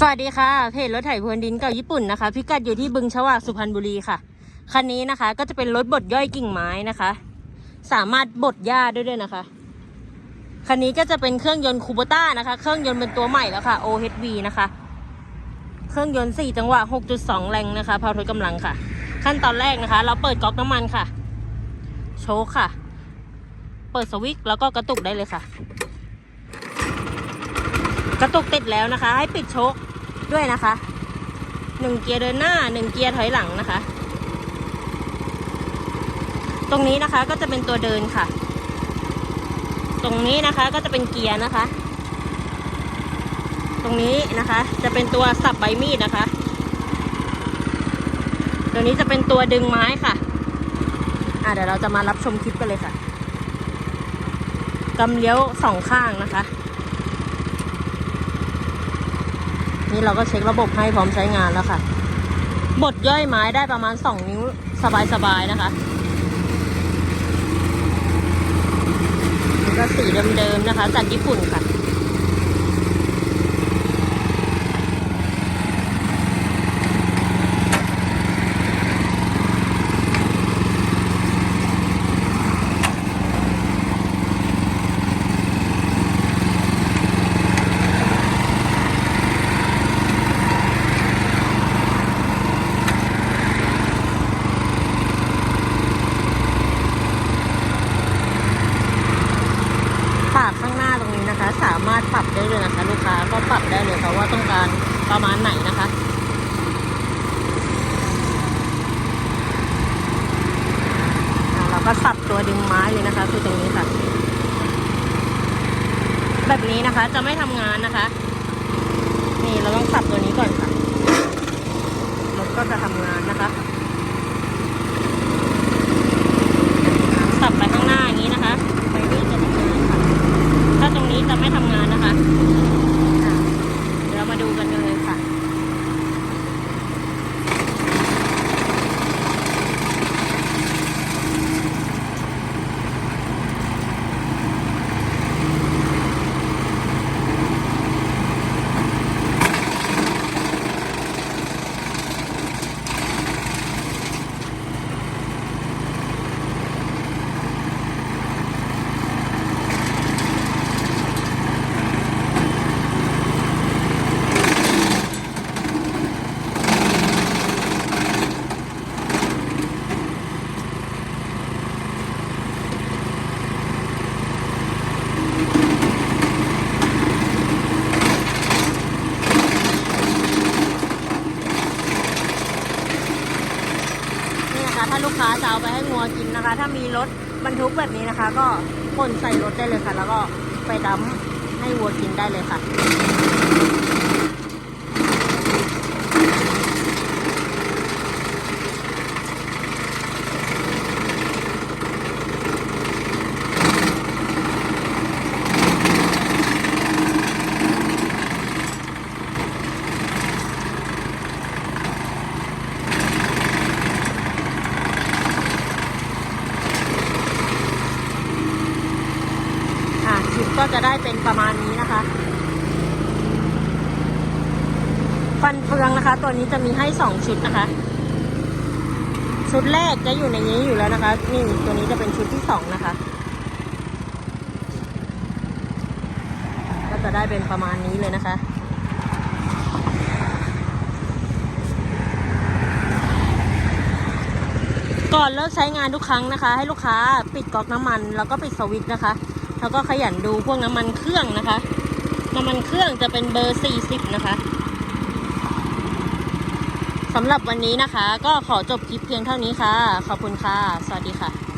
สวัสดีค่ะ เพจรถไถพรวนดินเก่าญี่ปุ่นนะคะ พิกัดอยู่ที่บึงฉวากสุพรรณบุรีค่ะ คันนี้นะคะก็จะเป็นรถบดย่อยกิ่งไม้นะคะ สามารถบดหญ้าได้ด้วยนะคะ คันนี้ก็จะเป็นเครื่องยนต์คูโบต้านะคะ เครื่องยนต์เป็นตัวใหม่แล้วค่ะ OHV นะคะ เครื่องยนต์ 4 จังหวะ 6.2 แรงนะคะพาวทดกำลังค่ะ ขั้นตอนแรกนะคะ เราเปิดก๊อกน้ำมันค่ะ โชคค่ะ เปิดสวิตช์แล้วก็กระตุกได้เลยค่ะกระตุกติดแล้วนะคะ ให้ปิดโชค ด้วยนะคะหนึ่งเกียร์เดินหน้าหนึ่งเกียร์ถอยหลังนะคะ ตรงนี้นะคะก็จะเป็นตัวเดินค่ะ ตรงนี้นะคะก็จะเป็นเกียร์นะคะ ตรงนี้นะคะจะเป็นตัวสับใบมีดนะคะ ตัวนี้จะเป็นตัวดึงไม้ค่ะอะเดี๋ยวเราจะมารับชมคลิปกันเลยค่ะกำเลี้ยวสองข้างนะคะ นี้เราก็เช็คระบบให้พร้อมใช้งานแล้วค่ะ บดย่อยไม้ได้ประมาณ 2 นิ้วสบายๆนะคะก็สีเดิมๆนะคะ จากญี่ปุ่นค่ะ ปากข้างหน้าตรงนี้นะคะ สามารถปรับได้เลยนะคะ ลู ก็ปรับได้เลยค่ะว่าต้องการประมาณไหนนะคะเราก็สับตัวดึงไม้เลยนะคะคือตรงนี้ค่ะ แบบนี้นะคะจะไม่ทำงานนะคะ นี่เราต้องสับตัวนี้ก่อนค่ะรถก็จะทำงานนะคะ สับไปข้างหน้าอย่างนี้นะคะไปนี่จะทำงานค่ะ ถ้าตรงนี้จะไม่ทำงานนะคะอะเดูกันเลยค่ะ นะคะ ถ้าลูกค้าจะเอาไปให้งัวกินนะคะ ถ้ามีรถบรรทุกแบบนี้นะคะ ก็คนใส่รถได้เลยค่ะ แล้วก็ไปดัมให้วัวกินได้เลยค่ะ ก็จะได้เป็นประมาณนี้นะคะ ฟันเฟืองนะคะ ตัวนี้จะมีให้สองชุดนะคะ ชุดแรกจะอยู่ในนี้อยู่แล้วนะคะ นี่ตัวนี้จะเป็นชุดที่สองนะคะ ก็จะได้เป็นประมาณนี้เลยนะคะก่อนเลิกใช้งานทุกครั้งนะคะ ให้ลูกค้าปิดก๊อกน้ำมันแล้วก็ปิดสวิตช์นะคะ แล้วก็ขยันดูพวกน้ำมันเครื่องนะคะ น้ำมันเครื่องจะเป็นเบอร์ 40 นะคะสำหรับวันนี้นะคะ ก็ขอจบคลิปเพียงเท่านี้ค่ะ ขอบคุณค่ะ สวัสดีค่ะ